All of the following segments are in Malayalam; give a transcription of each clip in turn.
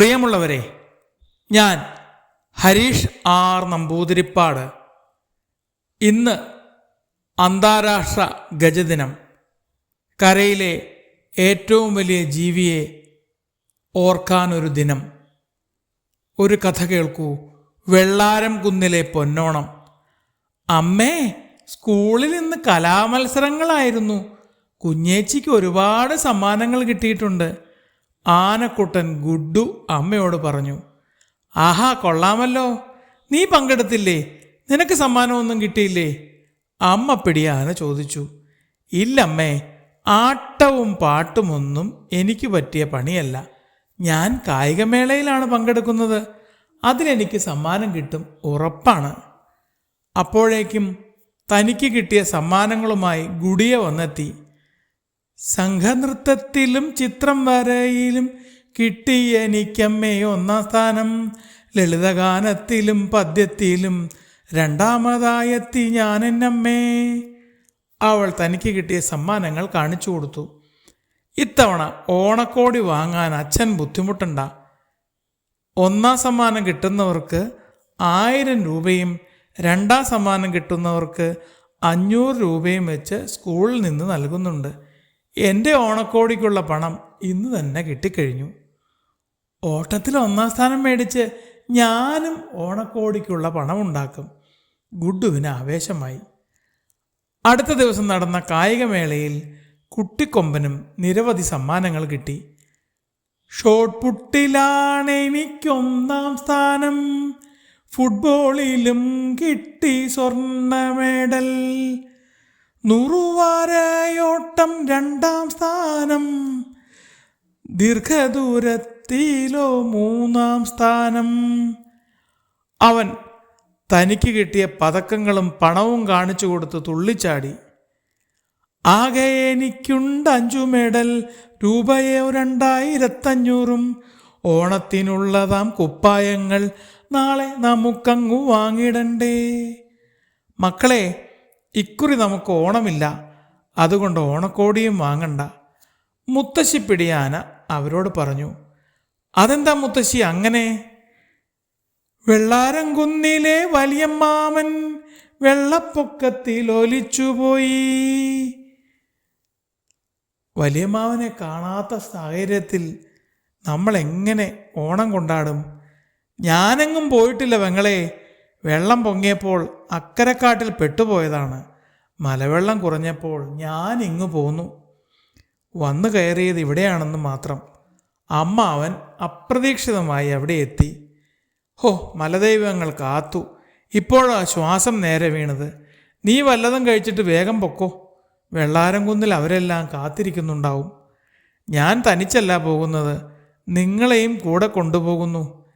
പ്രിയമുള്ളവരെ ഞാൻ ഹരീഷ് ആർ നമ്പൂതിരിപ്പാട്. ഇന്ന് അന്താരാഷ്ട്ര ഗജദിനം. കരയിലെ ഏറ്റവും വലിയ ജീവിയെ ഓർക്കാനൊരു ദിനം. ഒരു കഥ കേൾക്കൂ. വെള്ളാരം കുന്നിലെ പൊന്നോണം. അമ്മേ സ്കൂളിൽ നിന്ന് കലാമത്സരങ്ങളായിരുന്നു. കുഞ്ഞേച്ചിക്ക് ഒരുപാട് സമ്മാനങ്ങൾ കിട്ടിയിട്ടുണ്ട്. ആനക്കുട്ടൻ ഗുഡ്ഡു അമ്മയോട് പറഞ്ഞു ആഹാ കൊള്ളാമല്ലോ. നീ പങ്കെടുത്തില്ലേ? നിനക്ക് സമ്മാനമൊന്നും കിട്ടിയില്ലേ? അമ്മ പിടിയാന ചോദിച്ചു ഇല്ലമ്മേ ആട്ടവും പാട്ടുമൊന്നും എനിക്ക് പറ്റിയ പണിയല്ല. ഞാൻ കായികമേളയിലാണ് പങ്കെടുക്കുന്നത്. അതിലെനിക്ക് സമ്മാനം കിട്ടും ഉറപ്പാണ്. അപ്പോഴേക്കും തനിക്ക് കിട്ടിയ സമ്മാനങ്ങളുമായി ഗുഡിയ വന്നെത്തി. സംഘനൃത്തത്തിലും ചിത്രം വരയിലും കിട്ടി എനിക്കമ്മേ ഒന്നാം സ്ഥാനം. ലളിതഗാനത്തിലും പദ്യത്തിലും രണ്ടാമതായെത്തി ഞാൻ എന്നമ്മേ അവൾ തനിക്ക് കിട്ടിയ സമ്മാനങ്ങൾ കാണിച്ചു കൊടുത്തു. ഇത്തവണ ഓണക്കോടി വാങ്ങാൻ അച്ഛൻ ബുദ്ധിമുട്ടണ്ട. ഒന്നാം സമ്മാനം കിട്ടുന്നവർക്ക് ആയിരം രൂപയും രണ്ടാം സമ്മാനം കിട്ടുന്നവർക്ക് അഞ്ഞൂറ് രൂപയും വെച്ച് സ്കൂളിൽ നിന്ന് നൽകുന്നുണ്ട്. എന്റെ ഓണക്കോടിക്കുള്ള പണം ഇന്ന് തന്നെ കിട്ടിക്കഴിഞ്ഞു. ഓട്ടത്തിൽ ഒന്നാം സ്ഥാനം മേടിച്ച് ഞാനും ഓണക്കോടിക്കുള്ള പണം ഉണ്ടാക്കും ഗുഡുവിന് ആവേശമായി. അടുത്ത ദിവസം നടന്ന കായികമേളയിൽ കുട്ടിക്കൊമ്പനും നിരവധി സമ്മാനങ്ങൾ കിട്ടി. ഷോട്ട് പുട്ടിലാണ് എനിക്കൊന്നാം സ്ഥാനം. ഫുട്ബോളിലും കിട്ടി സ്വർണ മെഡൽ. നൂറുവാരയോട്ടം രണ്ടാം സ്ഥാനം. ദീർഘദൂരത്തിലോ മൂന്നാം സ്ഥാനം. അവൻ തനിക്ക് കിട്ടിയ പതക്കങ്ങളും പണവും കാണിച്ചു കൊടുത്ത് തുള്ളിച്ചാടി. ആകെ എനിക്കുണ്ട് അഞ്ചു മെഡൽ രൂപയോ രണ്ടായിരത്തഞ്ഞൂറും. ഓണത്തിനുള്ളതാം കുപ്പായങ്ങൾ നാളെ നമുക്കങ്ങു വാങ്ങിടണ്ടേ. മക്കളെ ഇക്കുറി നമുക്ക് ഓണമില്ല. അതുകൊണ്ട് ഓണക്കോടിയും വാങ്ങണ്ട. മുത്തശ്ശി പിടിയാന അവരോട് പറഞ്ഞു അതെന്താ മുത്തശ്ശി അങ്ങനെ? വെള്ളാരം കുന്നിലെ വലിയമ്മാമൻ വെള്ളപ്പൊക്കത്തിൽ ഒലിച്ചുപോയി വലിയമ്മാവനെ കാണാത്ത സാഹചര്യത്തിൽ നമ്മൾ എങ്ങനെ ഓണം കൊണ്ടാടും? ഞാനെങ്ങും പോയിട്ടില്ല പെങ്ങളെ. വെള്ളം പൊങ്ങിയപ്പോൾ അക്കരക്കാട്ടിൽ പെട്ടുപോയതാണ്. മലവെള്ളം കുറഞ്ഞപ്പോൾ ഞാൻ ഇങ്ങു പോന്നു. വന്നു കയറിയത് ഇവിടെയാണെന്ന് മാത്രം. അമ്മ അവൻ അപ്രതീക്ഷിതമായി അവിടെ എത്തി. ഹോ മലദൈവങ്ങൾ കാത്തു. ഇപ്പോഴാ ശ്വാസം നേരെ വീണത്. നീ വല്ലതും കഴിച്ചിട്ട് വേഗം പൊക്കോ. വെള്ളാരം കുന്നിൽ അവരെല്ലാം കാത്തിരിക്കുന്നുണ്ടാവും. ഞാൻ തനിച്ചല്ല പോകുന്നത്. നിങ്ങളെയും കൂടെ കൊണ്ടുപോകുന്നു.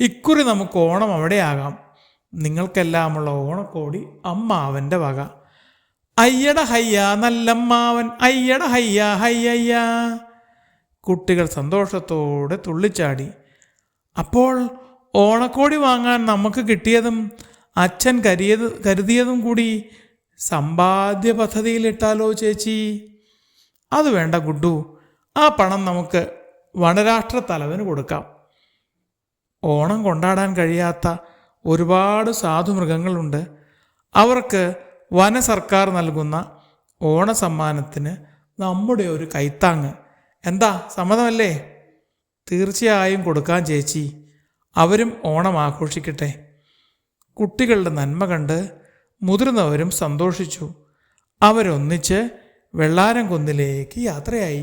ഇക്കുറി നമുക്ക് ഓണം അവിടെയാകാം നിങ്ങൾക്കെല്ലാമുള്ള ഓണക്കോടി അമ്മാവന്റെ വക. അയ്യട ഹയ്യ നല്ലമ്മാവൻ. അയ്യട ഹയ്യ ഹയ്യയ്യ. കുട്ടികൾ സന്തോഷത്തോടെ തുള്ളിച്ചാടി. അപ്പോൾ ഓണക്കോടി വാങ്ങാൻ നമുക്ക് കിട്ടിയതും അച്ഛൻ കരുതിയത് കരുതിയതും കൂടി സമ്പാദ്യ പദ്ധതിയിലിട്ടാലോ ചേച്ചി? അത് വേണ്ട ഗുഡു ആ പണം നമുക്ക് വനരാഷ്ട്ര തലവന് കൊടുക്കാം. ഓണം കൊണ്ടാടാൻ കഴിയാത്ത ഒരുപാട് സാധുമൃഗങ്ങളുണ്ട്. അവർക്ക് വന സർക്കാർ നൽകുന്ന ഓണസമ്മാനത്തിന് നമ്മുടെ ഒരു കൈത്താങ്. എന്താ? സമ്മതമല്ലേ? തീർച്ചയായും കൊടുക്കാൻ ചേച്ചി. അവരും ഓണം ആഘോഷിക്കട്ടെ. കുട്ടികളുടെ നന്മ കണ്ട് മുതിർന്നവരും സന്തോഷിച്ചു. അവരൊന്നിച്ച് വെള്ളാരം കുന്നിലേക്ക് യാത്രയായി.